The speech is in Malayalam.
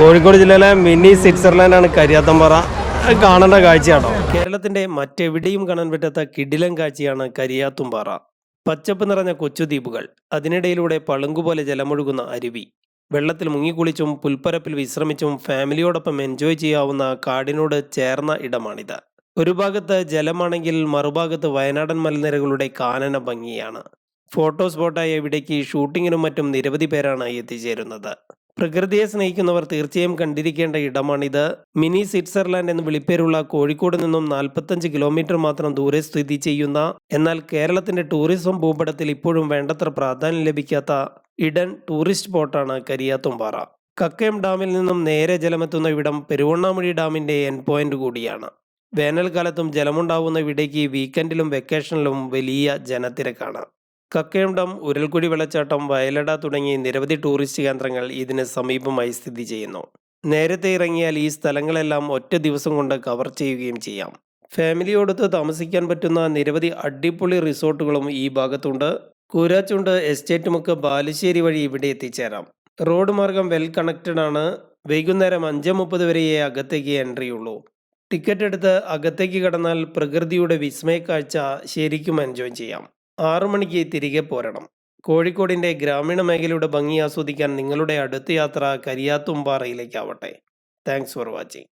കോഴിക്കോട് ജില്ലയിലെ മിനി സ്വിറ്റ്സർലാൻഡ് ആണ് കരിയാത്തമ്പാറ കാണേണ്ട കാഴ്ചയാണോ കേരളത്തിന്റെ മറ്റെവിടെയും കാണാൻ പറ്റാത്ത കിടിലൻ കാഴ്ചയാണ് കരിയാത്തുംപാറ. പച്ചപ്പ് നിറഞ്ഞ കൊച്ചുദ്വീപുകൾ അതിനിടയിലൂടെ പളുങ്കുപോലെ ജലമൊഴുകുന്ന അരുവി. വെള്ളത്തിൽ മുങ്ങിക്കുളിച്ചും പുൽപ്പരപ്പിൽ വിശ്രമിച്ചും ഫാമിലിയോടൊപ്പം എൻജോയ് ചെയ്യാവുന്ന കാടിനോട് ചേർന്ന ഇടമാണിത്. ഒരു ഭാഗത്ത് ജലമാണെങ്കിൽ മറുഭാഗത്ത് വയനാടൻ മലനിരകളുടെ കാനന ഭംഗിയാണ്. ഫോട്ടോ സ്പോട്ടായ ഇവിടേക്ക് ഷൂട്ടിങ്ങിനും മറ്റും നിരവധി പേരാണ് എത്തിച്ചേരുന്നത്. പ്രകൃതിയെ സ്നേഹിക്കുന്നവർ തീർച്ചയായും കണ്ടിരിക്കേണ്ട ഇടമാണിത്. മിനി സ്വിറ്റ്സർലാൻഡ് എന്ന് വിളിപ്പേരുള്ള കോഴിക്കോട് നിന്നും നാൽപ്പത്തഞ്ച് കിലോമീറ്റർ മാത്രം ദൂരെ സ്ഥിതി ചെയ്യുന്ന എന്നാൽ കേരളത്തിന്റെ ടൂറിസം ഭൂപടത്തിൽ ഇപ്പോഴും വേണ്ടത്ര പ്രാധാന്യം ലഭിക്കാത്ത ഇടൻ ടൂറിസ്റ്റ് സ്പോട്ടാണ് കരിയാത്തുംപാറ. കക്കയം ഡാമിൽ നിന്നും നേരെ ജലമെത്തുന്ന ഇവിടം പെരുവണ്ണാമുഴി ഡാമിന്റെ എൻ പോയിന്റ് കൂടിയാണ്. വേനൽക്കാലത്തും ജലമുണ്ടാവുന്ന ഇവിടേക്ക് വീക്കെൻഡിലും വെക്കേഷനിലും വലിയ ജനത്തിരക്കാണ്. കക്കയം ഡാം വെള്ളച്ചാട്ടം വയലട തുടങ്ങി നിരവധി ടൂറിസ്റ്റ് കേന്ദ്രങ്ങൾ ഇതിന് സമീപമായി സ്ഥിതി ചെയ്യുന്നു. നേരത്തെ ഇറങ്ങിയാൽ ഈ സ്ഥലങ്ങളെല്ലാം ഒറ്റ ദിവസം കൊണ്ട് കവർ ചെയ്യുകയും ചെയ്യാം. ഫാമിലിയോടൊത്ത് താമസിക്കാൻ പറ്റുന്ന നിരവധി അടിപൊളി റിസോർട്ടുകളും ഈ ഭാഗത്തുണ്ട്. കൂരാച്ചുണ്ട് എസ്റ്റേറ്റുമുക്ക് ബാലുശ്ശേരി വഴി ഇവിടെ എത്തിച്ചേരാം. റോഡ് മാർഗം വെൽ കണക്റ്റഡ് ആണ്. വൈകുന്നേരം അഞ്ച് മുപ്പത് വരെയേ അകത്തേക്ക് എൻട്രി ഉള്ളൂ. ടിക്കറ്റ് എടുത്ത് അകത്തേക്ക് കടന്നാൽ പ്രകൃതിയുടെ വിസ്മയ കാഴ്ച ശരിക്കും എൻജോയ് ചെയ്യാം. ആറു മണിക്ക് തിരികെ പോരണം. കോഴിക്കോടിന്റെ ഗ്രാമീണ മേഖലയുടെ ഭംഗി ആസ്വദിക്കാൻ നിങ്ങളുടെ അടുത്ത യാത്ര കരിയാത്തുംപാറയിലേക്കാവട്ടെ താങ്ക്സ് ഫോർ വാച്ചിങ്.